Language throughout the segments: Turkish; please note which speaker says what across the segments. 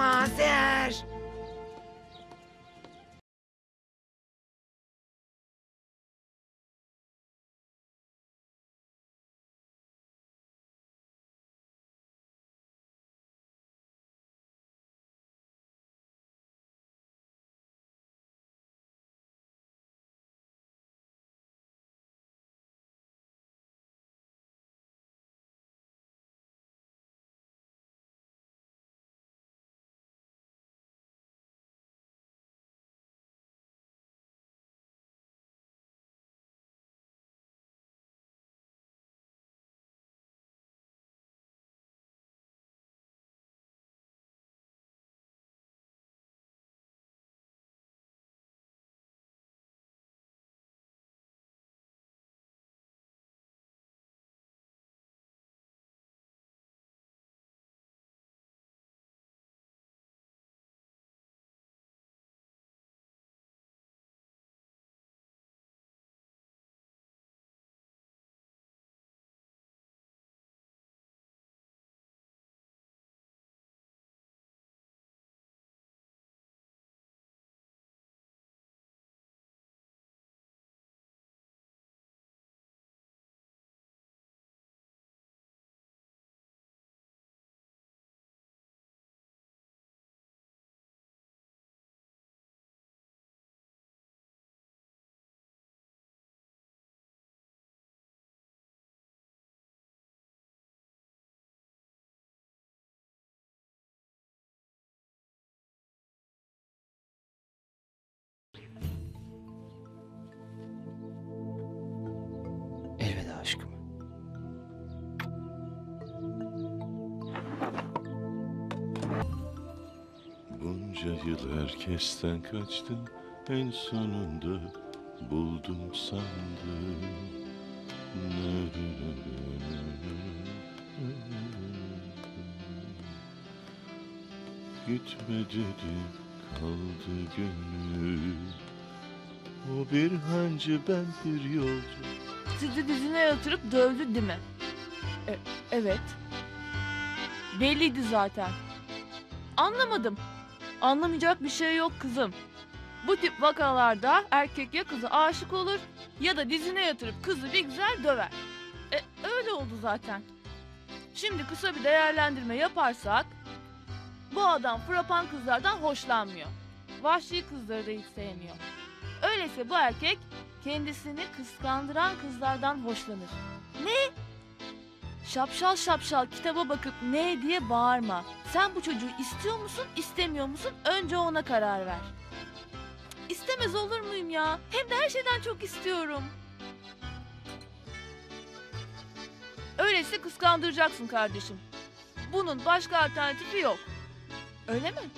Speaker 1: Osman
Speaker 2: Bunca yıl herkesten kaçtım En sonunda buldum sandım Gitme dedim kaldı gönül O bir hancı ben bir yolcu
Speaker 3: Sizi dizine yatırıp dövdü değil mi? E, evet. Belliydi zaten. Anlamadım. Anlamayacak bir şey yok kızım. Bu tip vakalarda erkek ya kızı aşık olur ya da dizine yatırıp kızı bir güzel döver. E, öyle oldu zaten. Şimdi kısa bir değerlendirme yaparsak bu adam frapan kızlardan hoşlanmıyor. Vahşi kızları da hiç sevmiyor. Öyleyse bu erkek kendisini kıskandıran kızlardan hoşlanır. Ne? Şapşal şapşal kitaba bakıp ne diye bağırma. Sen bu çocuğu istiyor musun, istemiyor musun? Önce ona karar ver. İstemez olur muyum ya? Hem de her şeyden çok istiyorum. Öyleyse kıskandıracaksın kardeşim. Bunun başka alternatifi yok. Öyle mi?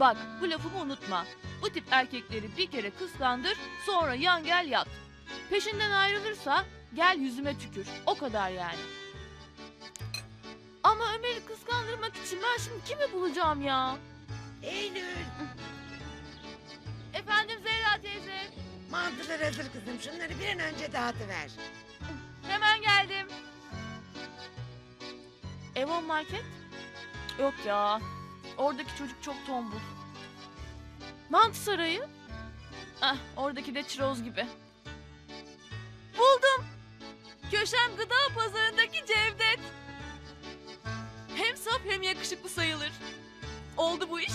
Speaker 3: Bak bu lafımı unutma. Bu tip erkekleri bir kere kıskandır, sonra yan gel yat. Peşinden ayrılırsa gel yüzüme tükür. O kadar yani. Ama Ömer'i kıskandırmak için ben şimdi kimi bulacağım ya?
Speaker 1: Eylül.
Speaker 3: Efendim Zehra teyze.
Speaker 1: Mantılar hazır kızım. Şunları bir an önce dağıtıver.
Speaker 3: Hemen geldim. Evon Market? Yok ya. Oradaki çocuk çok tombul. Mantı Sarayı? Ah, oradaki de çiroz gibi. Buldum. Köşem Gıda Pazarı'ndaki Cevdet. Hem saf hem yakışıklı sayılır. Oldu bu iş.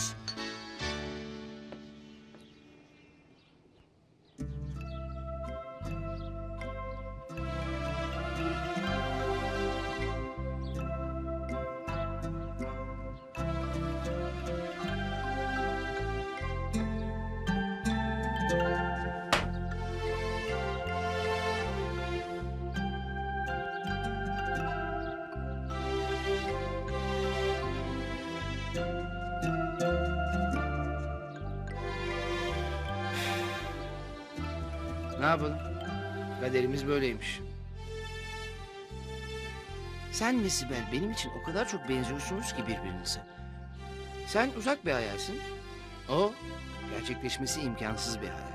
Speaker 4: Ne yapalım? Kaderimiz böyleymiş. Sen ve Sibel benim için o kadar çok benziyorsunuz ki birbirinize. Sen uzak bir hayalsin. O gerçekleşmesi imkansız bir hayal.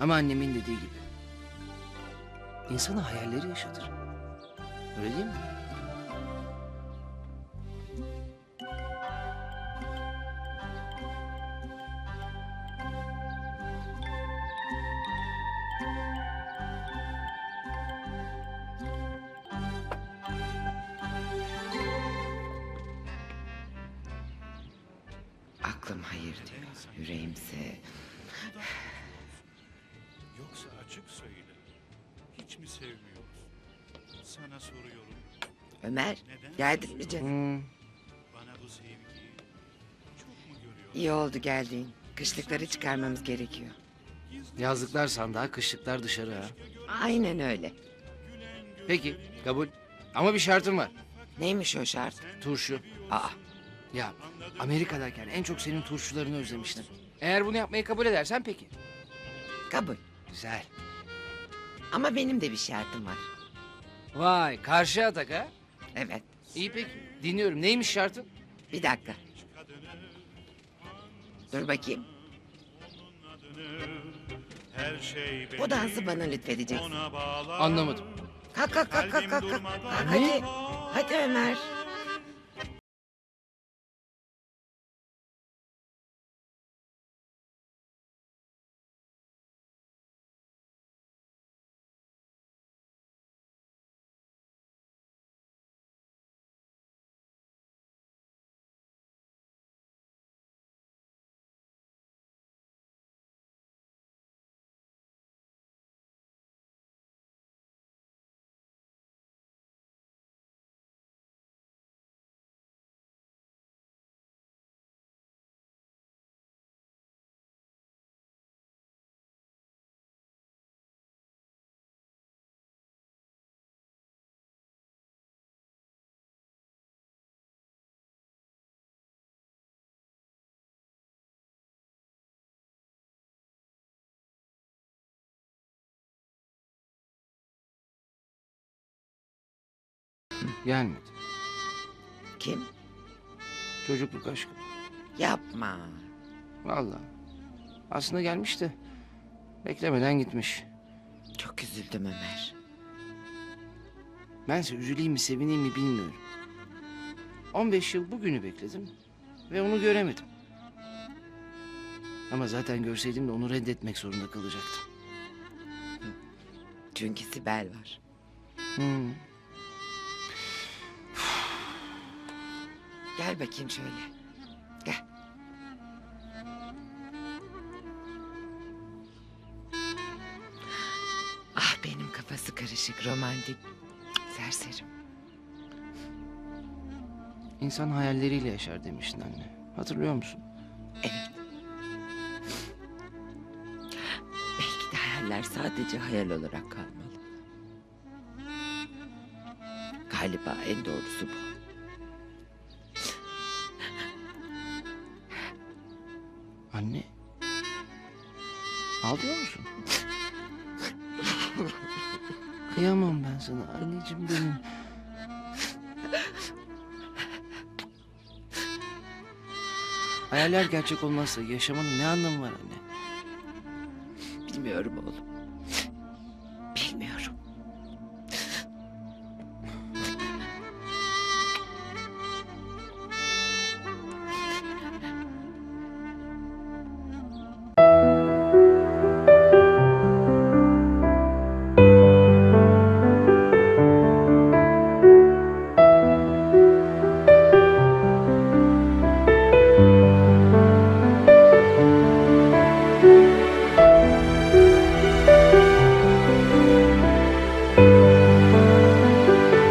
Speaker 4: Ama annemin dediği gibi. İnsanı hayalleri yaşatır. Öyle değil mi?
Speaker 1: Yüreğimse...
Speaker 5: Yoksa açık söyle. Hiç mi sevmiyoruz? Sana soruyorum.
Speaker 1: Ömer
Speaker 5: Neden?
Speaker 1: geldin mi canım?
Speaker 4: Hmm,
Speaker 5: Bana bu sevgiyi çok mu görüyorsun?
Speaker 1: İyi oldu geldiğin. Kışlıkları çıkarmamız gerekiyor.
Speaker 4: yazlıklar sandığa, kışlıklar dışarı ha.
Speaker 1: Aynen öyle.
Speaker 4: Peki, kabul. Ama bir şartım var.
Speaker 1: Neymiş o şart?
Speaker 4: Turşu.
Speaker 1: Aa
Speaker 4: Ya Amerika'dayken en çok senin turşularını özlemiştim. Eğer bunu yapmayı kabul edersen peki.
Speaker 1: kabul.
Speaker 4: Güzel.
Speaker 1: Ama benim de bir şartım var.
Speaker 4: Vay karşı atak ha.
Speaker 1: Evet.
Speaker 4: İyi peki. Dinliyorum. Neymiş şartın?
Speaker 1: Bir dakika. Dur bakayım.
Speaker 5: Şey
Speaker 1: Bu dansı bana lütfedeceksin.
Speaker 4: Anlamadım.
Speaker 1: Kalk kalk kalk kalk kalk. kalk. Hadi. Hadi Ömer.
Speaker 4: Gelmedi.
Speaker 1: Kim?
Speaker 4: Çocukluk aşkı.
Speaker 1: Yapma.
Speaker 4: Vallahi. Aslında gelmişti. Beklemeden gitmiş.
Speaker 1: Çok üzüldüm Ömer.
Speaker 4: Bense üzüleyim mi sevineyim mi bilmiyorum. 15 yıl bugünü bekledim ve onu göremedim. Ama zaten görseydim de onu reddetmek zorunda kalacaktım.
Speaker 1: Çünkü Sibel var.
Speaker 4: Hmm.
Speaker 1: Gel bakayım şöyle. Gel. Ah benim kafası karışık, romantik, serserim.
Speaker 4: İnsan hayalleriyle yaşar demiştin anne. Hatırlıyor musun?
Speaker 1: Evet. Belki de hayaller sadece hayal olarak kalmalı. Galiba en doğrusu bu.
Speaker 4: Anne. Ağlıyor musun? Kıyamam ben sana anneciğim benim. Hayaller gerçek olmazsa yaşamanın ne anlamı var anne?
Speaker 1: Bilmiyorum oğlum. Bilmiyorum.